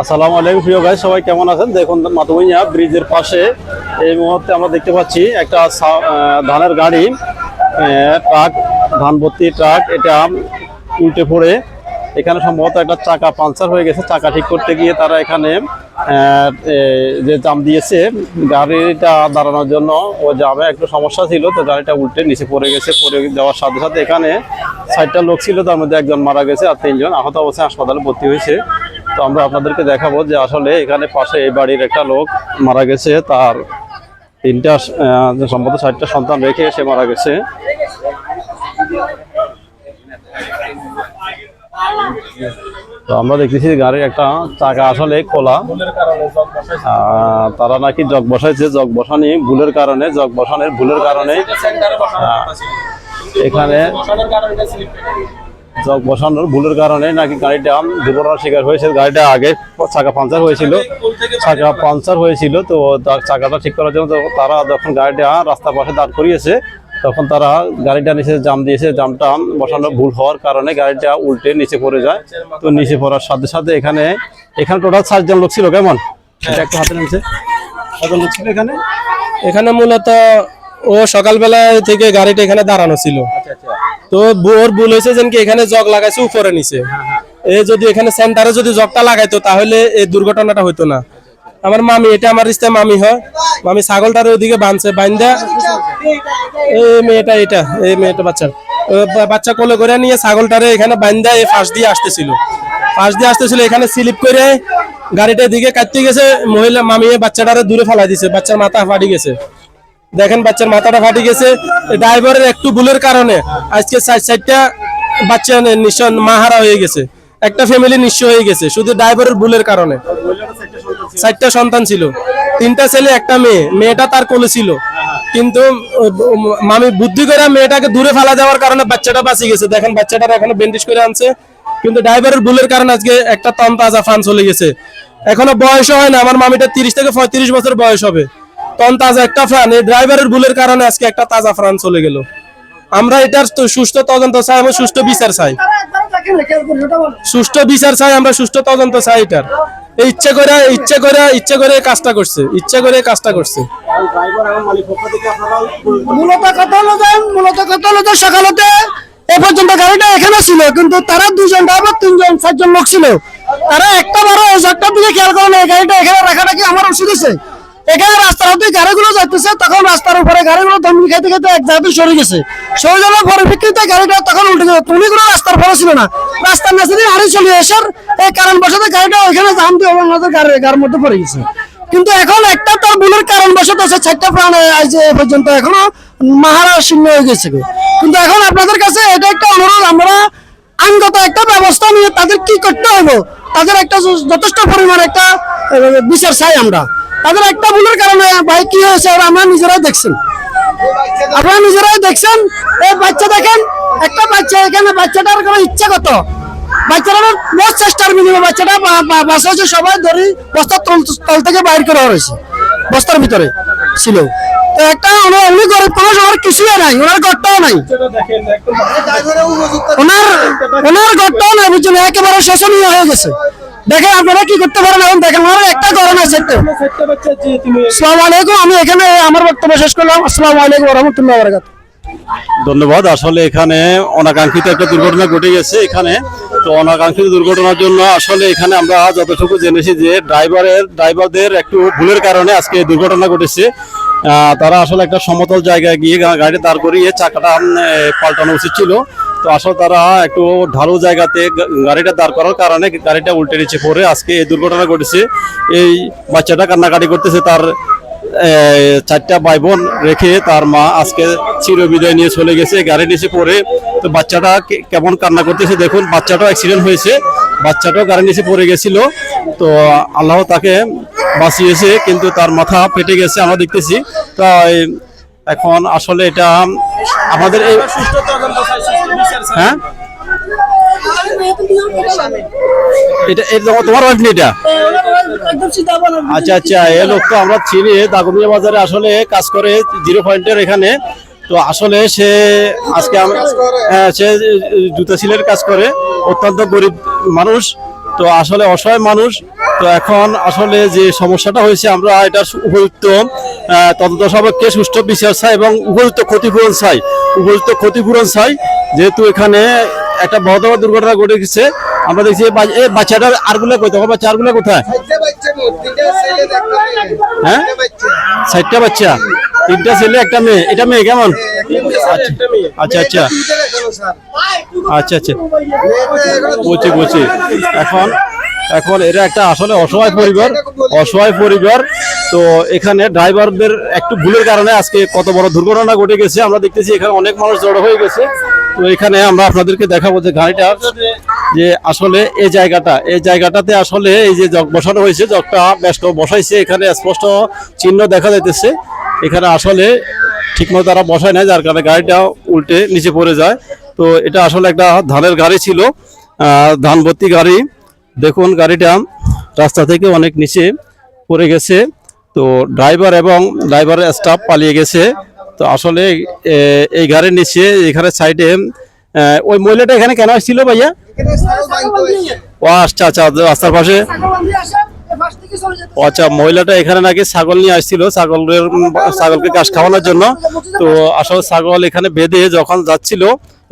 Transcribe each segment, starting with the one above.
আসসালামু আলাইকুম, প্রিয় ভাই, সবাই কেমন আছেন? দেখুন মাতুমিয়া ব্রিজের পাশে এই মুহূর্তে আমরা দেখতে পাচ্ছি একটা ধানের গাড়ি ট্রাক ধান ভর্তি ট্রাক, এটা উল্টে পড়ে। এখানে সম্ভবত একটা চাকা পাঞ্চার হয়ে গেছে। চাকা ঠিক করতে গিয়ে তারা এখানে যে জাম দিয়েছে, গাড়িটা দাঁড়ানোর জন্য ও জামে একটু সমস্যা ছিল, তো গাড়িটা উল্টে নিচে পড়ে গেছে। পড়ে যাওয়ার সাথে সাথে এখানে ষাটটা লোক ছিল, তার মধ্যে একজন মারা গেছে আর তিনজন আহত অবস্থায় হাসপাতালে ভর্তি হয়েছে। তো আমরা আপনাদেরকে দেখাবো যে আসলে এখানে পাশে এই বাড়ির একটা লোক মারা গেছে, তার তিনটা সম্ভবত ষাটটা সন্তান রেখে সে মারা গেছে। তো আমরা দেখতেছি গাড়ির একটা চাকা আসলে খোলা। তারা নাকি জগ বসাইছে, জগ বসানি ভুলের কারণে, জগ বসানোর ভুলের কারণে। এখানে জগ বসানোর ভুলের কারণে নাকি গাড়িটা দুর্ঘটনার শিকার হয়েছে। গাড়িটা আগে চাকা পাঞ্চার হয়েছিল। চাকা পাঞ্চার হয়েছিল তো চাকাটা ঠিক করার জন্য তারা যখন গাড়িটা রাস্তার পাশে দাঁড় করিয়েছে তখন তারা গাড়িটা নিচে জাম দিয়েছে। জামটা বসানো ভুল হওয়ার কারণে গাড়িটা উল্টে নিচে পড়ে যায়। তো নিচে পড়ার সাথে সাথে এখানে এখানে টোটাল চারজন লোক ছিল কেমন? এটা একটু হাতে নামছে কজন লোক ছিল এখানে? এখানে মূলত ও সকালবেলা থেকে গাড়িটা এখানে দাঁড়ানো ছিল। তো ওর ভুল হয়েছে যেন কি এখানে জগ লাগাইছে, উপরে নিচে। এ যদি এখানে সেন্টারে যদি জগটা লাগাইতো, তাহলে এই দুর্ঘটনাটা হইতো না। আমার মামি, এটা আমার রিস্তায় মামি হয়। মামি ছাগলটার ওইদিকে বাঁধছে বান্ধা এই মেয়েটা এটা, এই মেয়েটা বাচ্চা। বাচ্চা কোলে করে নিয়ে ছাগলটারে এখানে বান্ধা এই ফাঁস দিয়ে আসতেছিল। ফাঁস দিয়ে আসতেছিল, এখানে স্লিপ করে গাড়িটার দিকে কাটতে গেছে। মহিলা মামি বাচ্চাটারে দূরে ফেলাই দিছে। বাচ্চার মাথা ফাটি গেছে। দেখেন বাচ্চার মাথাটা ফাটি গেছে। ড্রাইভারের একটু ভুলের কারণে আজকে সাইড সাইডটা বাচ্চা নিঃস্ব মাহারা হয়ে গেছে। একটা ফ্যামিলি নিঃস্ব হয়ে গেছে, শুধু ড্রাইভারের ভুলের কারণে। চারটা সন্তান ছিল, তিনটা ছেলে, একটা মেয়ে। মেয়েটা তার কোলে ছিল। কিন্তু মামি বুদ্ধি করে মেয়েটাকে দূরে ফেলা যাওয়ার কারণে বাচ্চাটা বাঁচি গেছে। দেখেন বাচ্চাটার এখনও বেন্ডিশ করে আনছে। কিন্তু ড্রাইভারের ভুলের কারণে আজকে একটা তন তাজা ফান চলে গেছে। এখনও বয়স হয় না, আমার মামিটা তিরিশ থেকে পঁয়ত্রিশ বছর বয়স হবে। তন তাজা একটা ফ্রান এই ড্রাইভারের ভুলের কারণে আজকে একটা তাজা ফ্রান চলে গেল। আমরা এটার সুষ্ঠু তদন্ত চাই এবং সুষ্ঠু বিচার চাই। সুষ্ঠু বিচার চাই, আমরা সুষ্ঠু তদন্ত চাই এটার। ইচ্ছে করে ইচ্ছে করে ইচ্ছে করে কাজটা করছে, ইচ্ছে করে কাজটা করছে। মূলত কথা হলো মূলত কথা হলো সকালতে এ পর্যন্ত গাড়িটা এখানে ছিল, কিন্তু তারা দুজন ড্রাইভার তিনজন, চারজন লোক ছিল। তারা একটা বারো একটার দিকে খেয়াল করে না, এই গাড়িটা এখানে রাখাটা কি আমার আছে এখানে রাস্তার মধ্যে গাড়িগুলো যাইতেছে, তখন রাস্তার উপরে গাড়িগুলো ধমকি খেতে খেতে এক জায়গাতে সরে গেছে। সরে যাওয়ার পরিপ্রেক্ষিতে গাড়িটা তখন উল্টে গেছে তুমি কোনো রাস্তার পরে ছিল না। রাস্তার নিচে দিয়ে গাড়ি চলে আসার এই কারণ বসাতে গাড়িটা ওইখানে জাম দিয়ে আমাদের গাড়ির মধ্যে পড়ে গেছে। কিন্তু এখন একটা তার ভুলের কারণ বসত আছে চারটা প্রাণ আজ এ পর্যন্ত এখনও মাহারা শূন্য হয়ে গেছে কিন্তু এখন আপনাদের কাছে এটা একটা অনুরোধ, আমরা আইনগত একটা ব্যবস্থা নিয়ে তাদের কি করতে হবে তাদের একটা যথেষ্ট পরিমাণ একটা বিচার চাই আমরা। তাদের একটা ভুলের কারণে ভাই কি হয়েছে আমরা নিজেরাই দেখছেন। আপনারা নিজেরাই দেখছেন, এই বাচ্চা দেখেন, একটা বাচ্চা এখানে, বাচ্চাটার কোনো ইচ্ছা কত? তল থেকে বাইর করা হয়েছে, বস্তার ভিতরে ছিল। একটা নাই, ওনার নাই। ওনার ওনার নাই, বুঝছেন? একেবারে শোষণীয় হয়ে গেছে। দেখেন আপনারা কি করতে পারেন এখন? দেখেন ওনার একটা গরম আছে একটু। আসসালামু আলাইকুম, আমি এখানে আমার বক্তব্য শেষ করলাম। আসসালামু আলাইকুম রহমতুল্লাহ বরকাত ধন্যবাদ। আসলে এখানে অনাকাঙ্ক্ষিত একটা দুর্ঘটনা ঘটে গেছে এখানে। তো অনাকাঙ্ক্ষিত দুর্ঘটনার জন্য আসলে এখানে আমরা যতটুকু জেনেছি যে ড্রাইভারের ড্রাইভারদের একটু ভুলের কারণে আজকে দুর্ঘটনা ঘটেছে। তারা আসলে একটা সমতল জায়গায় গিয়ে গাড়ি দাঁড় করিয়ে চাকাটা পাল্টানো উচিত ছিল। তো আসলে তারা একটু ঢালু জায়গাতে গাড়িটা দাঁড় করার কারণে গাড়িটা উল্টে নিচে পড়ে আজকে এই দুর্ঘটনা ঘটেছে। এই বাচ্চাটা কান্নাকাটি করতেছে, তার চারটা ভাই বোন রেখে তার মা আজকে চিরবিদায় নিয়ে চলে গেছে গাড়ি নিচে পড়ে তো বাচ্চাটা কেমন কান্না করতেছে দেখুন, বাচ্চাটাও অ্যাক্সিডেন্ট হয়েছে, বাচ্চাটাও গাড়ি নিচে পড়ে গেছিল। তো আল্লাহ তাকে বাঁচিয়েছে, কিন্তু তার মাথা ফেটে গেছে, আমরা দেখতেছি। তাই এখন আসলে এটা আমাদের এই হ্যাঁ? এটা তোমার ওয়াইফ এটা? আচ্ছা আচ্ছা এ লোক তো আমরা চিনি বাজারে আসলে কাজ করে জিরো পয়েন্টের এখানে। তো আসলে সে আজকে হ্যাঁ, সে জুতা সিলের কাজ করে অত্যন্ত গরিব মানুষ তো আসলে অসহায় মানুষ। তো এখন আসলে যে সমস্যাটা হয়েছে আমরা এটা উপযুক্ত তদন্ত সাপেক্ষে সুষ্ঠু বিচার চাই এবং উপযুক্ত ক্ষতিপূরণ চাই। উপযুক্ত ক্ষতিপূরণ চাই যেহেতু এখানে একটা বড় দুর্ঘটনা ঘটে গেছে আমরা দেখছি এই বাচ্চাটার আরগুলা কোথায় আমার বাচ্চা আরগুলা কোথায়? হ্যাঁ? চারটা বাচ্চা। তিনটা ছেলে একটা মেয়ে? এটা মেয়ে কেমন? আচ্ছা আচ্ছা আচ্ছা। আচ্ছা বুঝছি বুঝছি এখন এখন এটা একটা আসলে অসহায় পরিবার অসহায় পরিবার। তো এখানে ড্রাইভারদের একটু ভুলের কারণে আজকে কত বড় দুর্ঘটনা ঘটে গেছে আমরা দেখতেছি এখানে অনেক মানুষ জড়ো হয়ে গেছে। তো এখানে আমরা আপনাদেরকে দেখাবো যে গাড়িটা যে আসলে এই জায়গাটা এই জায়গাটাতে আসলে এই যে জগ বসানো হয়েছে জগটা ব্যস্ত বসাইছে এখানে স্পষ্ট চিহ্ন দেখা যাইতেছে। এখানে আসলে ঠিকমতো তারা বসায় না যার কারণে গাড়িটা উল্টে নিচে পড়ে যায়। তো এটা আসলে একটা ধানের গাড়ি ছিল আহ, ধান ভর্তি গাড়ি। দেখুন গাড়িটা রাস্তা থেকে অনেক নিচে পড়ে গেছে। তো ড্রাইভার এবং ড্রাইভারের স্টাফ পালিয়ে গেছে। তো আসলে এই গাড়ির নিচে এখানে সাইডে। ওই মহিলাটা এখানে কেন আসছিল ভাইয়া? ও আচ্ছা আচ্ছা রাস্তার পাশে। আচ্ছা মহিলাটা এখানে নাকি ছাগল নিয়ে আসছিল, ছাগলের, ছাগলকে ঘাস খাওয়ানোর জন্য। তো আসলে ছাগল এখানে বেঁধে যখন যাচ্ছিল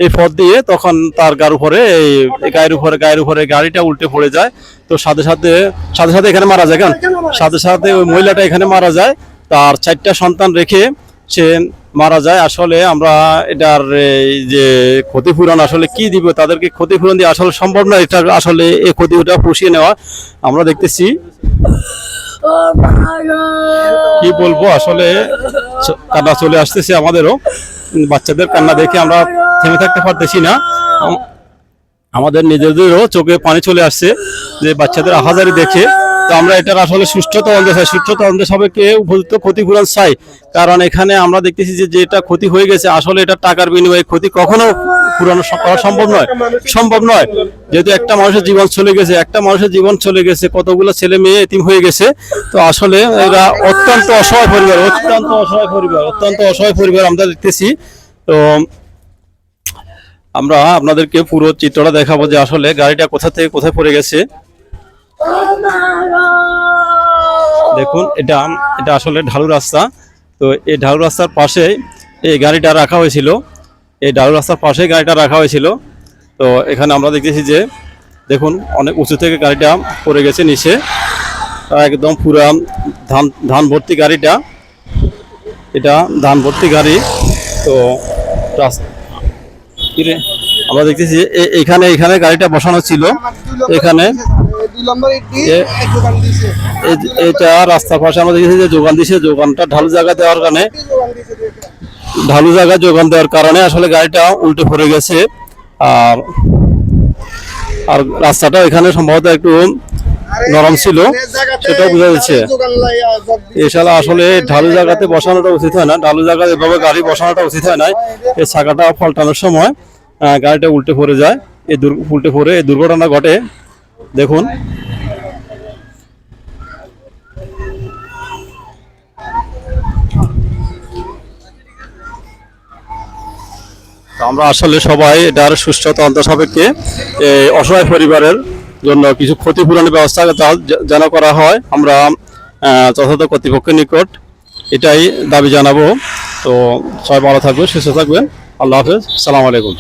এই পথ দিয়ে, তখন তার গার উপরে, এই গায়ের উপরে গায়ের উপরে গাড়িটা উল্টে পড়ে যায়। তো সাথে সাথে সাথে সাথে এখানে মারা যায় কেন? সাথে সাথে ওই মহিলাটা এখানে মারা যায়। তার চারটা সন্তান রেখে সে মারা যায়, আসলে আমরা এটার যে ক্ষতিপূরণ আসলে কি দিব, তাদেরকে ক্ষতিপূরণ দিয়ে আসলে সম্ভব না, এটা আসলে এই ক্ষতিটা পুষিয়ে নেওয়া। আমরা দেখতেছি। কি বলব, আসলে কান্না চলে আসতেছে আমাদেরও। বাচ্চাদের কান্না দেখে আমরা থেমে থাকতে পারতেছি না। আমাদের নিজেদেরও চোখে পানি চলে আসছে, যে বাচ্চাদের আহাজারি দেখে। তো আমরা এটার আসলে সুষ্ঠু তদন্ত চাই। সুষ্ঠু তদন্ত সবাইকে উপযুক্ত ক্ষতিপূরণ চাই। কারণ এখানে আমরা দেখতেছি যে যেটা ক্ষতি হয়ে গেছে, আসলে এটা টাকার বিনিময়ে ক্ষতি কখনো পুরানো করা সম্ভব নয়। সম্ভব নয়। যেহেতু একটা মানুষের জীবন চলে গেছে, একটা মানুষের জীবন চলে গেছে, কতগুলো ছেলে মেয়ে, এতিম হয়ে গেছে, তো আসলে এরা অত্যন্ত অসহায় পরিবার, অত্যন্ত অসহায় পরিবার, অত্যন্ত অসহায় পরিবার আমরা দেখতেছি। তো আমরা আপনাদেরকে পুরো চিত্রটা দেখাবো যে আসলে গাড়িটা কোথা থেকে কোথায় পড়ে গেছে। দেখুন, এটা এটা আসলে ঢালু রাস্তা। তো এই ঢালু রাস্তার পাশে এই গাড়িটা রাখা হয়েছিল। এই ঢালু রাস্তার পাশে গাড়িটা রাখা হয়েছিল। তো এখানে আমরা দেখতেছি যে, দেখুন, অনেক উঁচু থেকে গাড়িটা পড়ে গেছে নিচে। একদম পুরা ধান ধান ভর্তি গাড়িটা। এটা ধান ভর্তি গাড়ি। তো আমরা দেখতেছি এখানে এখানে গাড়িটা বসানো ছিল। এখানে এটা রাস্তার পাশে আমরা দেখেছি যে যোগান দিছে যোগানটা ঢালু জায়গা দেওয়ার কারণে ঢালু জায়গা যোগান দেওয়ার কারণে আসলে গাড়িটা উল্টে পড়ে গেছে। আর আর রাস্তাটা এখানে সম্ভবত একটু নরম ছিল সেটাও বোঝা যাচ্ছে। এছাড়া আসলে ঢালু জায়গাতে বসানোটা উচিত হয় না। ঢালু জায়গায় এভাবে গাড়ি বসানোটা উচিত হয় না এই চাকাটা পাল্টানোর সময় গাড়িটা উল্টে পড়ে যায়। এই দুর উল্টে পড়ে এই দুর্ঘটনা ঘটে। দেখুন। আমরা আসলে সবাই এটার সুস্থ তদন্ত সাপেক্ষে অসহায় পরিবারের জন্য কিছু ক্ষতিপূরণের ব্যবস্থা যেন করা হয়। আমরা যথাযথ কর্তৃপক্ষের নিকট এটাই দাবি জানাব। তো সবাই ভালো থাকবেন, সুস্থ থাকবেন। আল্লাহ হাফেজ। সালাম আলাইকুম।